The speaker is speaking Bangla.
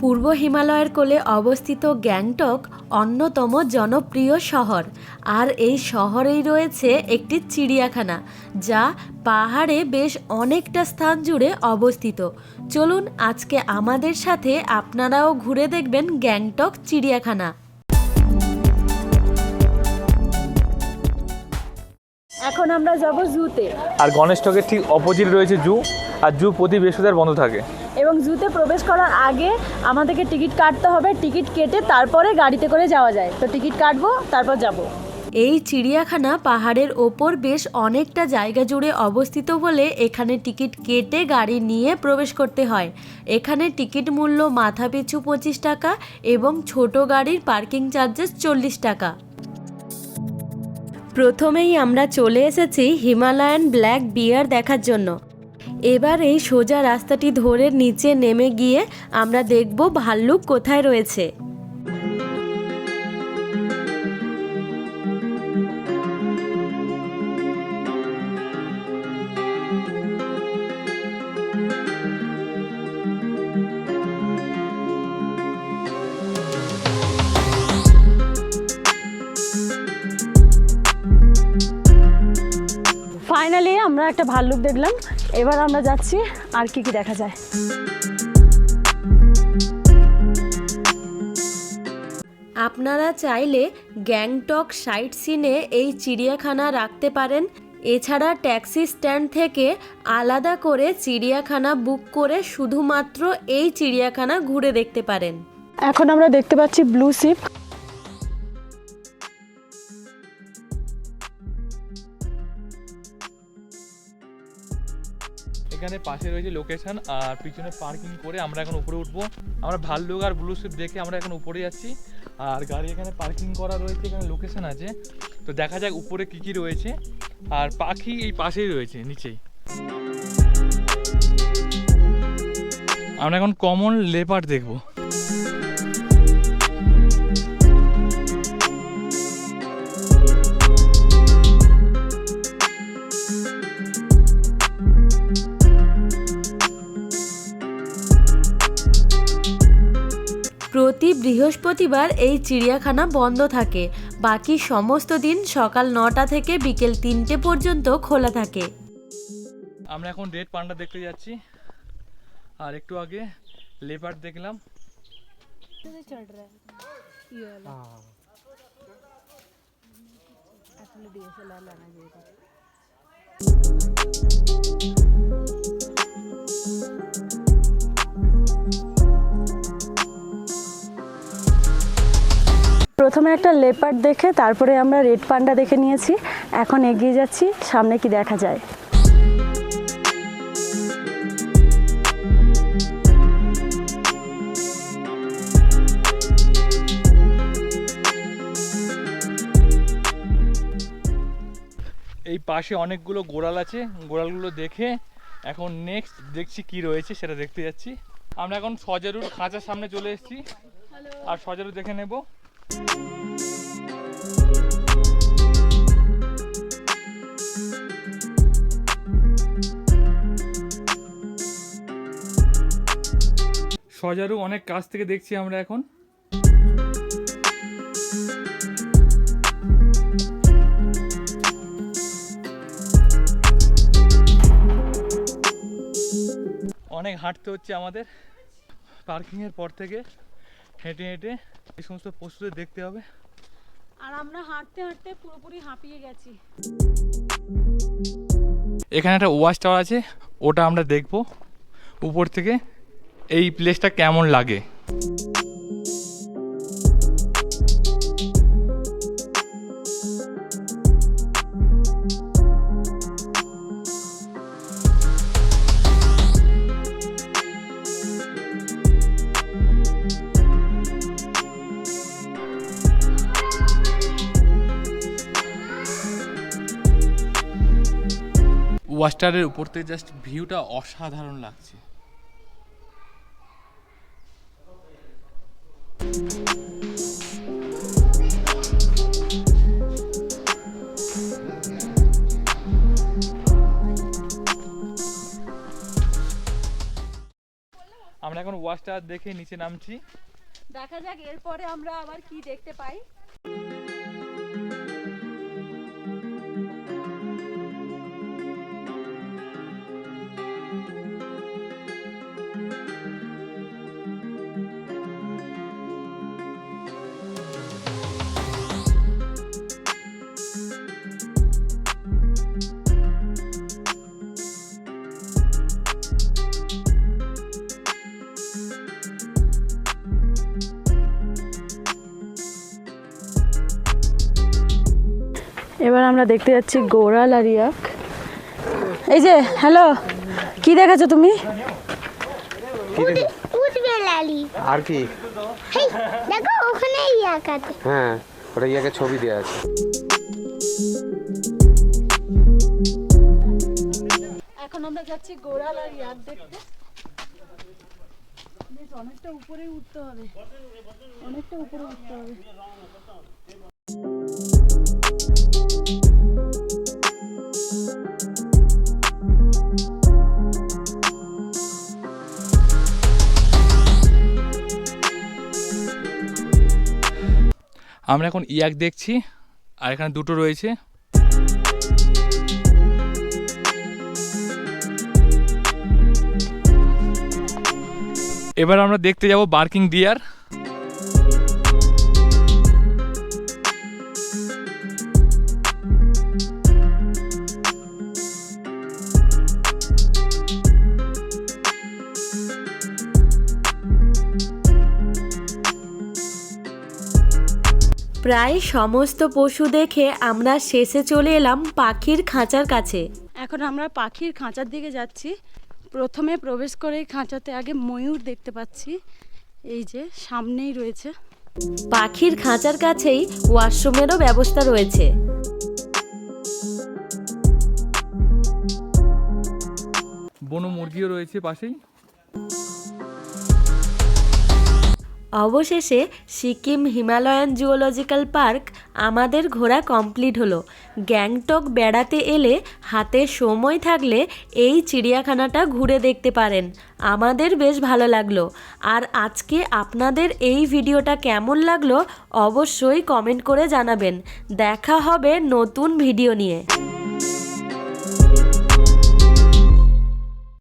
পূর্ব হিমালয়ের কোলে অবস্থিত গ্যাংটক অন্যতম জনপ্রিয় শহর। আর এই শহরেই রয়েছে একটি চিড়িয়াখানা যা পাহাড়ে বেশ অনেকটা স্থান জুড়ে অবস্থিত। চলুন আজকে আমাদের সাথে আপনারাও ঘুরে দেখবেন গ্যাংটক চিড়িয়াখানা। এখন আমরা যাব জুতে। আর গণেশ টকের ঠিক অপোজিট রয়েছে জু। আর জু প্রতি বৃহস্পতিবার বন্ধ থাকে। এবং জুতে প্রবেশ করার আগে আমাদেরকে টিকিট কাটতে হবে টিকিট কেটে তারপরে গাড়িতে করে যাওয়া যায়। তো টিকিট কাটবো তারপর যাব। এই চিড়িয়াখানা পাহাড়ের ওপর বেশ অনেকটা জায়গা জুড়ে অবস্থিত বলে এখানে টিকিট কেটে গাড়ি নিয়ে প্রবেশ করতে হয়। এখানে টিকিট মূল্য মাথাপিছু পঁচিশ টাকা এবং ছোট গাড়ির পার্কিং চার্জেস চল্লিশ টাকা। প্রথমেই আমরা চলে এসেছি হিমালয়ান ব্ল্যাক বিয়ার দেখার জন্য। এবার এই সোজা রাস্তাটি ধরে নিচে নেমে গিয়ে আমরা দেখব ভাল্লুক কোথায় রয়েছে। আমরা একটা ভাল্লুক দেখলাম। এবার আমরা যাচ্ছি আর কি কি দেখা যায়। আপনারা চাইলে গ্যাংটক সাইট সিনে এই চিড়িয়াখানা রাখতে পারেন। এছাড়া ট্যাক্সি স্ট্যান্ড থেকে আলাদা করে চিড়িয়াখানা বুক করে শুধুমাত্র এই চিড়িয়াখানা ঘুরে দেখতে পারেন। এখন আমরা দেখতে পাচ্ছি ব্লু শিপ। এখানে পাশে রয়েছে লোকেশন আর পিছনে পার্কিং করে আমরা এখন উপরে উঠবো। আমরা ভাল্লুক আর ব্লু সুইপ দেখে আমরা এখন উপরে যাচ্ছি আর গাড়ি এখানে পার্কিং করা রয়েছে, এখানে লোকেশন আছে। তো দেখা যাক উপরে কি কি রয়েছে। আর পাখি এই পাশেই রয়েছে, নিচেই। আমরা এখন কমন লেপার দেখব। বৃহস্পতিবার এই চিড়িয়াখানা বন্ধ থাকে। বাকি সমস্ত দিন সকাল নটা থেকে বিকেল তিনটে পর্যন্ত খোলা থাকে। আমরা এখন রেড পান্ডা দেখতে যাচ্ছি। আর একটু আগে লেপার্ড দেখলাম। প্রথমে একটা লেপার্ড দেখে তারপরে আমরা রেড পান্ডা দেখে নিয়েছি। এখন এগিয়ে যাচ্ছি, সামনে কি দেখা যায়? এই পাশে অনেকগুলো গোড়াল আছে, গোড়ালগুলো দেখে এখন নেক্সট দেখছি কি রয়েছে, সেটা দেখতে যাচ্ছি। আমরা এখন সজারুর খাঁচার সামনে চলে এসেছি। আর সজারু দেখে নেব। সজারু অনেক কাছ থেকে দেখছি আমরা এখন। অনেক হাঁটতে হচ্ছে আমাদের। পার্কিংয়ের পর থেকে হেঁটে হেঁটে এই সমস্ত পশুদের দেখতে হবে। আর আমরা হাঁটতে হাঁটতে পুরোপুরি হাঁপিয়ে গেছি। এখানে একটা ওয়াচ টাওয়ার আছে ওটা আমরা দেখব। উপর থেকে এই প্লেসটা কেমন লাগে। ওয়াস্টারের উপর থেকে জাস্ট ভিউটা অসাধারণ লাগছে। আমরা এখন ওয়াস্টার দেখে নিচে নামছি। দেখা যাক এরপরে আমরা আবার কি দেখতে পাই। এবার আমরা দেখতে যাচ্ছি গোড়াল আর ইয়াক। এই যে হ্যালো কি দেখাচ্ছ তুমি? আর কি? দেখো ওখানে ইয়াক আছে। হ্যাঁ ওটা ইয়াকে ছবি দেওয়া আছে। এখন আমরা যাচ্ছি গোড়াল আর ইয়াক দেখতে। অনেকটা উপরে উঠতে হবে। অনেকটা উপরে উঠতে হবে। আমরা এখন ইয়াক দেখছি আর এখানে দুটো রয়েছে। এবার আমরা দেখতে যাব বার্কিং ডিয়ার। প্রায় সমস্ত পশু দেখে আমরা শেষে চলে এলাম পাখির খাঁচার কাছে। এখন আমরা পাখির খাঁচার দিকে যাচ্ছি। প্রথমে প্রবেশ করে খাঁচাতে আগে ময়ূর দেখতে পাচ্ছি। এই যে সামনেই রয়েছে। পাখির খাঁচার কাছেই ওয়াশরুমেরও ব্যবস্থা রয়েছে। বনো মুরগিও রয়েছে পাশেই। অবশেষে সিকিম হিমালয়ান জুওলজিক্যাল পার্ক আমাদের ঘোরা কমপ্লিট হলো। গ্যাংটক বেড়াতে এলে হাতে সময় থাকলে এই চিড়িয়াখানাটা ঘুরে দেখতে পারেন। আমাদের বেশ ভালো লাগল। আর আজকে আপনাদের এই ভিডিওটা কেমন লাগল অবশ্যই কমেন্ট করে জানাবেন। দেখা হবে নতুন ভিডিও নিয়ে।